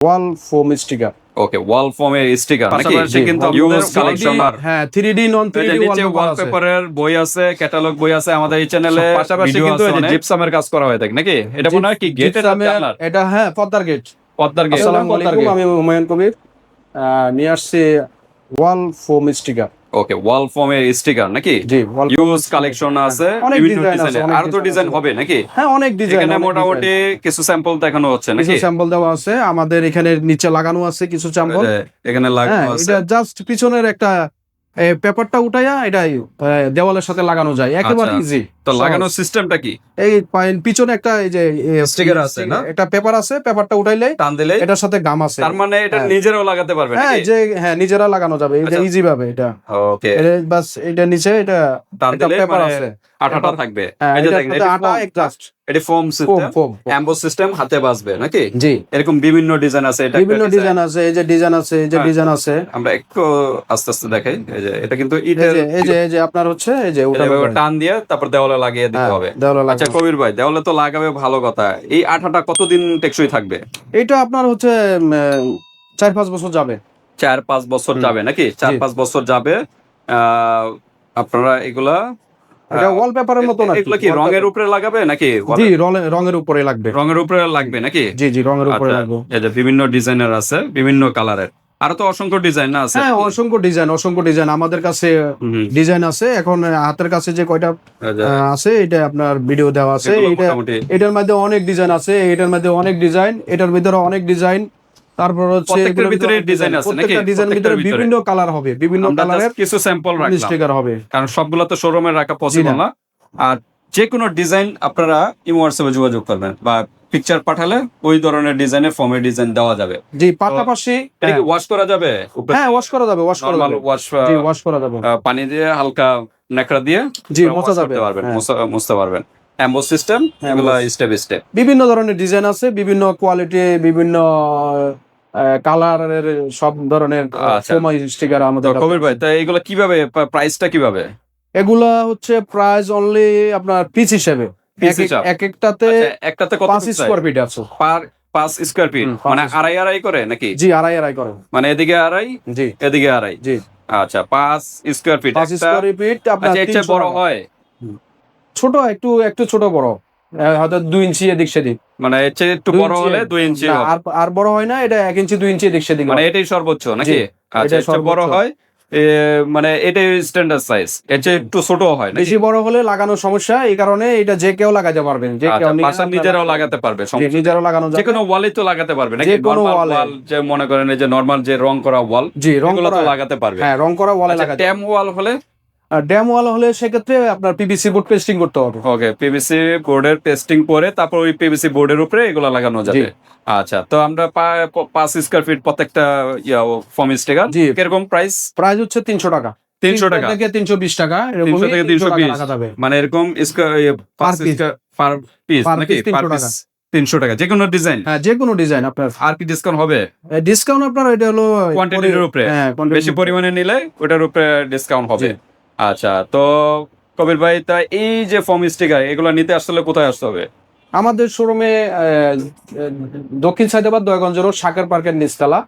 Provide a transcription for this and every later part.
ওয়াল foam sticker. Okay ওয়াল ফোমের sticker নাকি? কিন্তু ইউজ কালেকশন আর হ্যাঁ 3D নন এই যে 3D নিচে ওয়ালপেপারের বই আছে ক্যাটালগ বই আছে আমাদের এই চ্যানেলে পাশাপাশি কিন্তু। জিপসামের কাজ করা হয়ে থাকে নাকি? এটা মনে হয় কি গেটের এটা হ্যাঁ পদ্মার গেট পদ্মার গেট আসসালামু আলাইকুম আমি হুমায়ুন কবির। আহ, নিয়ে আসছি ওয়াল ফোম স্টিকার। ওকে ওয়াল ফোমের স্টিকার নাকি? জি ইউজ কালেকশন আছে বিভিন্ন ডিজাইন আর তো ডিজাইন হবে নাকি? হ্যাঁ অনেক ডিজাইন এখানে মোটামুটি কিছু স্যাম্পল দেখানো হচ্ছে নাকি? কিছু স্যাম্পল দেওয়া আছে আমাদের এখানে নিচে লাগানো আছে কিছু স্যাম্পল এখানে হ্যাঁ লাগানো আছে। এটা জাস্ট পিছনের একটা পেপারটা উঠাইয়া এটাই আহ, দেওয়ালের সাথে লাগানো যায়। একেবারে আচ্ছা। ইজি তো লাগানোর সিস্টেমটা কি? এই পিছনে একটা এই যে Sticker আছে, না? একটা পেপার আছে পেপারটা উঠাইলে টান দিলে এটার সাথে গাম আছে। তার মানে এটা হ্যাঁ। নিজেরাও লাগাতে পারবে হ্যাঁ যে হ্যাঁ নিজেরা লাগানো যাবে। এটা আচ্ছা। ইজি ভাবে এটা। ওকে এটা বাস এটা নিচে এটা টান দিলে পেপার মানে আছে। আঠাটা থাকবে। হ্যাঁ এই যে দেখেন এটা আটা জাস্ট এটা ফোম সিস্টেম অ্যাম্বো সিস্টেম হাতে বাজবে নাকি? জি। এরকম বিভিন্ন ডিজাইন আছে এটা বিভিন্ন ডিজাইন আছে এই যে ডিজাইন আছে এই যে হ্যাঁ। ডিজাইন আছে। আমরা একটু আস্তে আস্তে দেখাই এই যে এটা কিন্তু ইটের এই যে এই যে আপনার হচ্ছে এই যে ওটা টান দিয়ে তারপর দেওয়ালে লাগিয়ে দিতে হবে। দেওয়ালে আচ্ছা কবির ভাই দেওয়ালে তো লাগাবে ভালো কথা। এই আঠাটা কতদিন টেকসই থাকবে? এটা আপনার হচ্ছে চার পাঁচ বছর যাবে। চার পাঁচ বছর যাবে নাকি? চার। পাঁচ বছর যাবে আহ, আপনারা এগুলা এটা ওয়ালপেপারের মতো না এগুলো কি? রঙের উপরে লাগাবে নাকি? জি রঙের উপরে লাগবে। রঙের উপরে লাগবে নাকি? জি জি রঙের উপরে আচ্ছা, লাগবে। এই যে বিভিন্ন ডিজাইনের আছে বিভিন্ন কালারের। আরও তো অসংখ্য ডিজাইন না আছে। হ্যাঁ অসংখ্য ডিজাইন অসংখ্য ডিজাইন। আমাদের কাছে ডিজাইন আছে। এখন হাতের কাছে যে কয়টা আছে এটা আপনার ভিডিও দেওয়া আছে। এটা এটার মধ্যে অনেক ডিজাইন আছে। এটার মধ্যে অনেক ডিজাইন। এটার ভিতরে অনেক ডিজাইন। তারপর হচ্ছে ভিতরে আছে নাকি? প্রত্যেকটা ভিতরে বিভিন্ন কালার হবে বিভিন্ন কালারের কিছু স্যাম্পল রাখলাম। স্টিকার হবে। কারণ সবগুলো তো শোরুমে রাখা পসিবল না। আর যে কোনো ডিজাইন আপনারা ইমো হোয়াটসঅ্যাপে যোগাযোগ করবেন বা পিকচার পাঠালে ওই ধরনের ডিজাইনের ফর্মের ডিজাইন দেওয়া যাবে। জি পাশাপাশি ওয়াশ করা যাবে? হ্যাঁ ওয়াশ করা যাবে ওয়াশ করা যাবে। ওয়াশ জি ওয়াশ করা যাবে। পানি দিয়ে হালকা নেকড়া দিয়ে জি মোছা যাবে। পারবেন হ্যাঁ। পারবেন। অ্যাম্বো সিস্টেম এগুলো স্টেপ স্টেপ বিভিন্ন ধরনের ডিজাইন আছে বিভিন্ন কোয়ালিটি বিভিন্ন কালারের সব ধরনের আচ্ছা। ফোমাই স্টিকার আমাদের কবির ভাই আছে। তা এগুলো কীভাবে প্রাইসটা কীভাবে? এগুলা হচ্ছে প্রাইস অনলি আপনার পিস হিসেবে। এক একটাতে আচ্ছা, একটাতে কত স্কোয়ার ফিট আছে। পার পাঁচ স্কোয়ার ফিট মানে আড়াই আড়াই করে নাকি? জি আড়াই আড়াই করে। মানে এদিকে আড়াই জি। এদিকে আড়াই? জি। আচ্ছা পাঁচ স্কোয়ার ফিট পাঁচ স্কোয়ার ফিট আপনার আচ্ছা এর চেয়ে 300 বড় হয়। ছোট একটু একটু ছোট বড়। হয়তো দুই ইঞ্চি এদিক সেদিক। মানে এর চেয়ে একটু বড় হলে দুই ইঞ্চি আর বড় হয় না এটা এক ইঞ্চি দুই ইঞ্চি এদিক সেদিক মানে এটাই সর্বোচ্চ নাকি? আচ্ছা বড় হয় মানে এটাই স্ট্যান্ডার্ড সাইজ এর চেয়ে একটু ছোট হয় বেশি বড় হলে লাগানোর সমস্যা এই কারণে এটা যে কেউ লাগাতে পারবেন যে কেউ আচ্ছা আপনারা- নিজেরাও লাগাতে পারবে নিজেরাও লাগানো যে কোনো ওয়ালে তো লাগাতে পারবে নাকি? যে কোনো Normal যে মনে করেন যে নরমাল যে রং করা ওয়াল জি রং করা লাগাতে পারবে। হ্যাঁ রং করা ওয়ালে লাগাতে ট্যাম ওয়াল হলে আর ড্যাম ওয়াল হলে সেক্ষেত্রে আপনার পিভিসি বোর্ড পেস্টিং করতে হবে। ওকে পিভিসি বোর্ডের পেস্টিং করে তারপর ওই পিভিসি বোর্ডের উপরে এগুলো লাগানো যাবে। আচ্ছা তো আমরা পাঁচ স্কোয়ার ফিট প্রত্যেকটা ফর্ম স্টিকার জি। কীরকম প্রাইস প্রাইস হচ্ছে তিনশো টাকা। তিনশো টাকা? থেকে তিনশো বিশ টাকা 300 থেকে 320 রাখা যাবে। মানে এরকম পার পার পিস নাকি? পার পিস তিনশো টাকা যে কোনো ডিজাইন হ্যাঁ যে কোনো ডিজাইন আপনার। আর কি ডিসকাউন্ট হবে? ডিসকাউন্ট আপনার এটা হলো কোয়ান্টিটির উপরে। হ্যাঁ বেশি পরিমাণে নিলে ওটার উপরে ডিসকাউন্ট হবে। আচ্ছা তো কবির ভাই তা এই যে ফর্ম স্টিকার এগুলো নিতে আসলে কোথায় আসতে হবে? আমাদের শোরুমে দক্ষিণ সাইদাবাদ দয়গঞ্জ রোড শাকের পার্কের নিচতলা।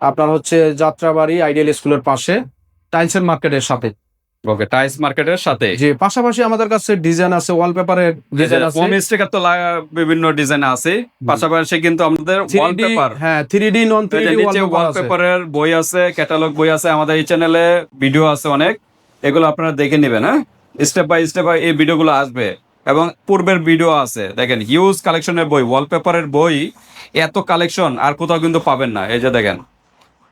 আপনার হচ্ছে যাত্রাবাড়ি আইডিয়াল স্কুলের পাশে টাইলসের মার্কেটের সাথে। ওকে টাইস মার্কেটের সাথে? যে পাশাপাশি আমাদের কাছে ডিজাইন আছে ওয়ালপেপারের ডিজাইন আছে। ফর্ম স্টিকার তো বিভিন্ন ডিজাইন আছে। পাশাপাশি কিন্তু আমাদের 3D ওয়ালপেপার হ্যাঁ three D non three D নিচে ওয়ালপেপারের বই আছে ক্যাটালগ বই আছে আমাদের এই চ্যানেলে ভিডিও আছে অনেক। এগুলো আপনারা দেখে নেবেন হ্যাঁ? স্টেপ বাই স্টেপ বাই এই ভিডিওগুলো আসবে। এবং পূর্বের ভিডিও আছে দেখেন হিউজ কালেকশনের বই ওয়ালপেপারের বই এত কালেকশন আর কোথাও কিন্তু পাবেন না। এই যে দেখেন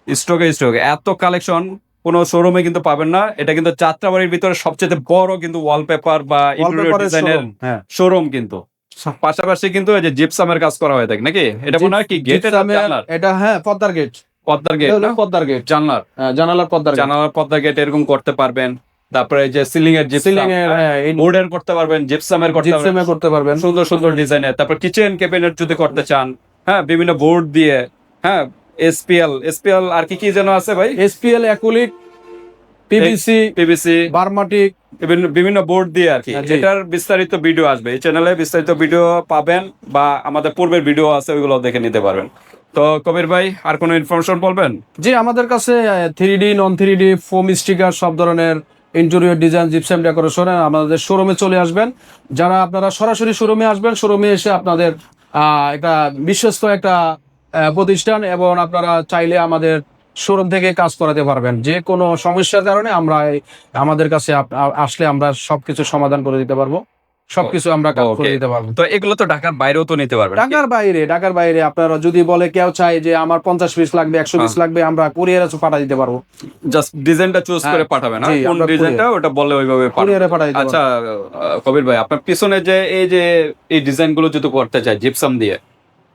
স্টকে স্টক এত কালেকশন কোনো শোরুমে কিন্তু পাবেন না। এটা কিন্তু যাত্রাবাড়ির ভিতরে সবচেয়ে বড় কিন্তু ওয়ালপেপার বা ইন্টেরিয়র ডিজাইনের হ্যাঁ। শোরুম কিন্তু। পাশাপাশি কিন্তু এই যে জিপসামের কাজ করা হয়ে থাকে নাকি? এটা মনে হয় কি গেটের এটা হ্যাঁ পদ্মার গেট পদ্মার গেট পদ্মার গেট জানলার। জানালার পদ্মার জানালার পদ্মার গেট এরকম করতে পারবেন। তারপরে যে সিলিং এর সিলিং এর হ্যাঁ করতে পারবেন জিপসামের করতে পারবেন। করতে পারবেন। সুন্দর সুন্দর ডিজাইনের তারপর কিচেন ক্যাবিনেট যদি করতে চান হ্যাঁ বিভিন্ন বোর্ড দিয়ে হ্যাঁ এসপিএল এসপিএল আর কি কি যেন আছে ভাই? এসপিএল অ্যাকুলিক পিভিসি পিভিসি বারমাটিক বিভিন্ন বোর্ড দিয়ে আর কি। হ্যাঁ, জি। এটার বিস্তারিত ভিডিও আসবে। এই চ্যানেলে বিস্তারিত ভিডিও পাবেন বা আমাদের পূর্বের ভিডিও আছে ওইগুলো দেখে নিতে পারবেন। তো কবির ভাই আর কোনো ইনফরমেশন বলবেন? জি আমাদের কাছে three D non three D foam sticker সব ধরনের ইন্টেরিয়র ডিজাইন জিপসাম ডেকোরেশন আমাদের শোরুমে চলে আসবেন। যারা আপনারা সরাসরি শোরুমে আসবেন শোরুমে এসে আপনাদের একটা বিশ্বস্ত একটা প্রতিষ্ঠান এবং আপনারা চাইলে আমাদের শোরুম থেকে কাজ করাতে পারবেন। যে কোনো সমস্যার কারণে আমরা আমাদের কাছে আসলে আমরা সবকিছু সমাধান করে দিতে পারব। সবকিছু আমরা করে দিতে পারব। তো এগুলো তো ঢাকার বাইরেও তো নিতে পারবেন। ঢাকার বাইরে ঢাকার বাইরে আপনারা যদি বলে কেউ চাই যে আমার পঞ্চাশ পিস লাগবে একশো পিস লাগবে আমরা কুরিয়ারে পাঠা দিতে পারব। জাস্ট ডিজাইনটা চুজ করে হ্যাঁ, পাঠাবেন না কোন ডিজাইনটা ওটা বলে ওইভাবে কুরিয়ারে পাঠা দিতে আচ্ছা কবির ভাই আপনার পিছনে যে এই যে এই ডিজাইনগুলো যদি করতে চাই জিপসাম দিয়ে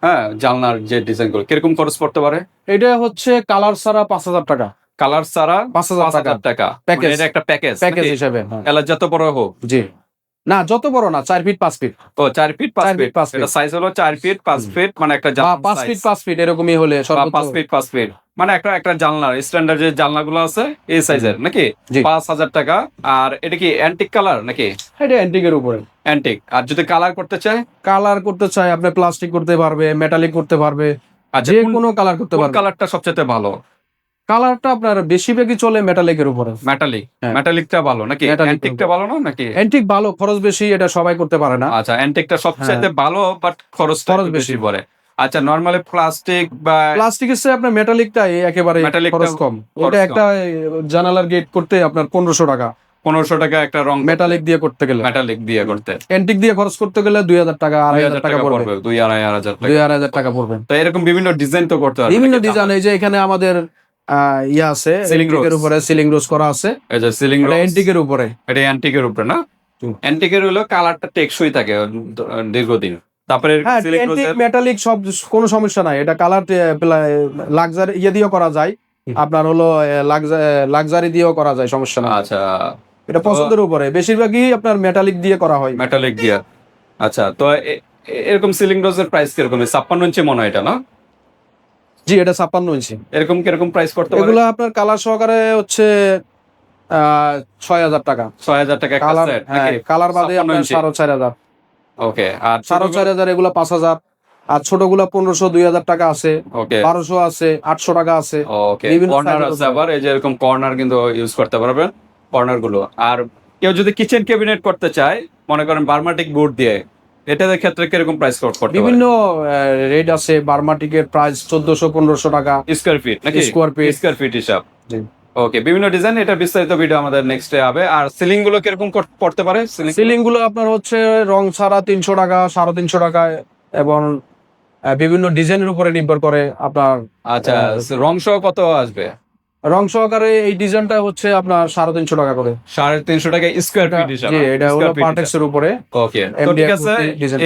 হ্যাঁ জানলার যে ডিজাইনগুলো কীরকম খরচ পড়তে পারে? এটা হচ্ছে কালার ছাড়া পাঁচ হাজার টাকা। কালার ছাড়া পাঁচ হাজার পাঁচ টাকা। Package. মানে এটা একটা প্যাকেজ প্যাকেজ হিসেবে হ্যাঁ। এলাচ যত বড় হোক। জি। না যত বড় না চার ফিট পাঁচ ফিট ও চার ফিট পাঁচ ফিট পাঁচ feet। সাইজ হলো চার ফিট পাঁচ ফিট মানে একটা পাঁচ ফিট পাঁচ ফিট এরকমই হলে পাঁচ ফিট পাঁচ ফিট মানে একটা একটা জানলার স্ট্যান্ডার্ড যে জানলাগুলো আছে এই সাইজের নাকি। পাঁচ হাজার টাকা। আর এটা কি অ্যান্টিক কালার নাকি? এটা অ্যান্টিকের উপরে। অ্যান্টিক আর যদি কালার করতে চাই কালার করতে চাই আপনি প্লাস্টিক করতে পারবে মেটালিক করতে পারবে আচ্ছা যে কোনো কালার করতে পারবে। কালারটা সবচেয়ে ভালো? কালারটা আপনার বেশিরভাগই চলে মেটালিকের উপরে। মেটালিক হ্যাঁ। মেটালিকটা ভালো নাকি? অ্যান্টিকটা ভালো। না নাকি? অ্যান্টিক ভালো খরচ বেশি এটা সবাই করতে পারে না। আচ্ছা অ্যান্টিকটা সবচেয়ে ভালো বাট খরচ খরচ বেশি। পড়ে। আচ্ছা নরমালি প্লাস্টিক বা প্লাস্টিকের চেয়ে আপনার মেটালিকটাই একেবারে খরচ কম। ওটা একটা জানালার গেট করতে আপনার পনেরোশো টাকা। পনেরোশো টাকা একটা রং মেটালিক দিয়ে করতে গেলে। মেটালিক দিয়ে করতে। অ্যান্টিক দিয়ে খরচ করতে গেলে দুই হাজার টাকা আড়াই হাজার টাকা পড়বে। দুই আড়াই হাজার দুই আড়াই হাজার টাকা পড়বে। তো এরকম বিভিন্ন ডিজাইন তো করতে হবে বিভিন্ন ডিজাইন এই যে এখানে আমাদের ইয়ে আছে এন্টিকের rose। উপরে সিলিং রোজ করা আছে। এই সিলিং এটা এন্টিকের উপরে। এটা অ্যান্টিকের উপরে না। অ্যান্টিকের হলো কালারটা টেকসই থাকে দীর্ঘদিন। তারপরে হ্যাঁ সিলিং মেটালিক সব কোনো সমস্যা নাই। এটা কালার লাক্সারি ইয়ে দিয়েও করা যায়। আপনার হলো লাক্সারি দিয়েও করা যায় সমস্যা না আচ্ছা। এটা পছন্দের উপরে। বেশিরভাগই আপনার মেটালিক দিয়ে করা হয়। মেটালিক দিয়ে। আচ্ছা তো এরকম সিলিং রোজের প্রাইস কীরকম? ছাপ্পান্ন ইঞ্চি মনে হয় এটা না? জি এটা ছাপ্পান্ন ইঞ্চি। এরকম কীরকম প্রাইস করতে এগুলো আপনার কালার সহকারে হচ্ছে ছয় হাজার টাকা। ছয় হাজার টাকা কালার হ্যাঁ কালার বাদে আপনার সাড়ে চার হাজার। ওকে আর সাড়ে চার হাজার এগুলো পাঁচ হাজার। আর ছোটগুলো পনেরোশো দুই হাজার টাকা আছে। ওকে বারোশো আছে আটশো টাকা আছে। কর্নার আছে আবার এই যে এরকম কর্নার কিন্তু ইউজ করতে পারবেন কর্নারগুলো। আর কেউ যদি কিচেন ক্যাবিনেট করতে চায় মনে করেন বার্মাটিক বোর্ড দিয়ে এটাদের ক্ষেত্রে কীরকম প্রাইস করতে বিভিন্ন রেট আছে বার্মাটিকের প্রাইস চোদ্দশো পনেরোশো টাকা। স্কোয়ার ফিট নাকি? Square feet। স্কোয়ার ফিট হিসাব। জি। ওকে বিভিন্ন ডিজাইন এটা বিস্তারিত ভিডিও আমাদের নেক্সট ডে হবে। আর সিলিংগুলো কীরকম কর- পড়তে পারে? সিলিং সিলিংগুলো আপনার হচ্ছে রং ছাড়া তিনশো টাকা সাড়ে তিনশো টাকা এবং বিভিন্ন ডিজাইনের উপরে নির্ভর করে আপনার আচ্ছা রং সহ কত আসবে? রং সহকারে এই ডিজাইনটা হচ্ছে আপনার সাড়ে তিনশো টাকা করে। সাড়ে তিনশো টাকা স্কোয়ার ফিট জি এটা হলো পার্টেক্স এর উপরে। ওকে তো ঠিক আছে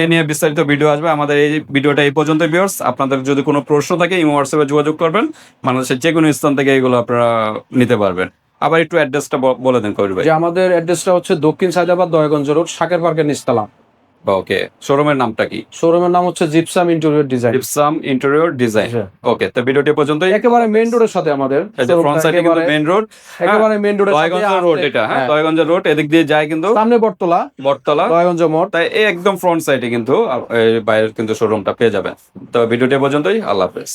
এ নিয়ে বিস্তারিত ভিডিও আসবে। আমাদের এই ভিডিওটা এই পর্যন্ত ভিউয়ার্স আপনাদের যদি কোনো প্রশ্ন থাকে ইমো হোয়াটসঅ্যাপে যোগাযোগ করবেন। বাংলাদেশের যে কোনো স্থান থেকে এগুলো আপনারা নিতে পারবেন। আবার একটু অ্যাড্রেসটা বলে দেন কবির ভাই। যে আমাদের অ্যাড্রেসটা হচ্ছে দক্ষিণ সাইদাবাদ দয়াগঞ্জ রোড শাকের পার্কের নিচতলা। ওকে শোরুমের নামটা কি? শোরুমের নাম হচ্ছে gypsum interior design gypsum interior design okay তো ভিডিওটি এ পর্যন্তই। একেবারে মেইন রোডের সাথে আমাদের। ফ্রন্ট সাইডে কিন্তু মেইন রোড একেবারে মেইন রোডের দয়গঞ্জ রোড এটা হ্যাঁ দয়গঞ্জ রোড এদিক দিয়ে যায় কিন্তু সামনে বটতলা। বটতলা। দয়াগঞ্জ মোড়। তাই এই একদম ফ্রন্ট সাইডে কিন্তু বাইরের কিন্তু শোরুমটা পেয়ে যাবেন। তো ভিডিওটি পর্যন্তই আল্লাহ হাফেজ।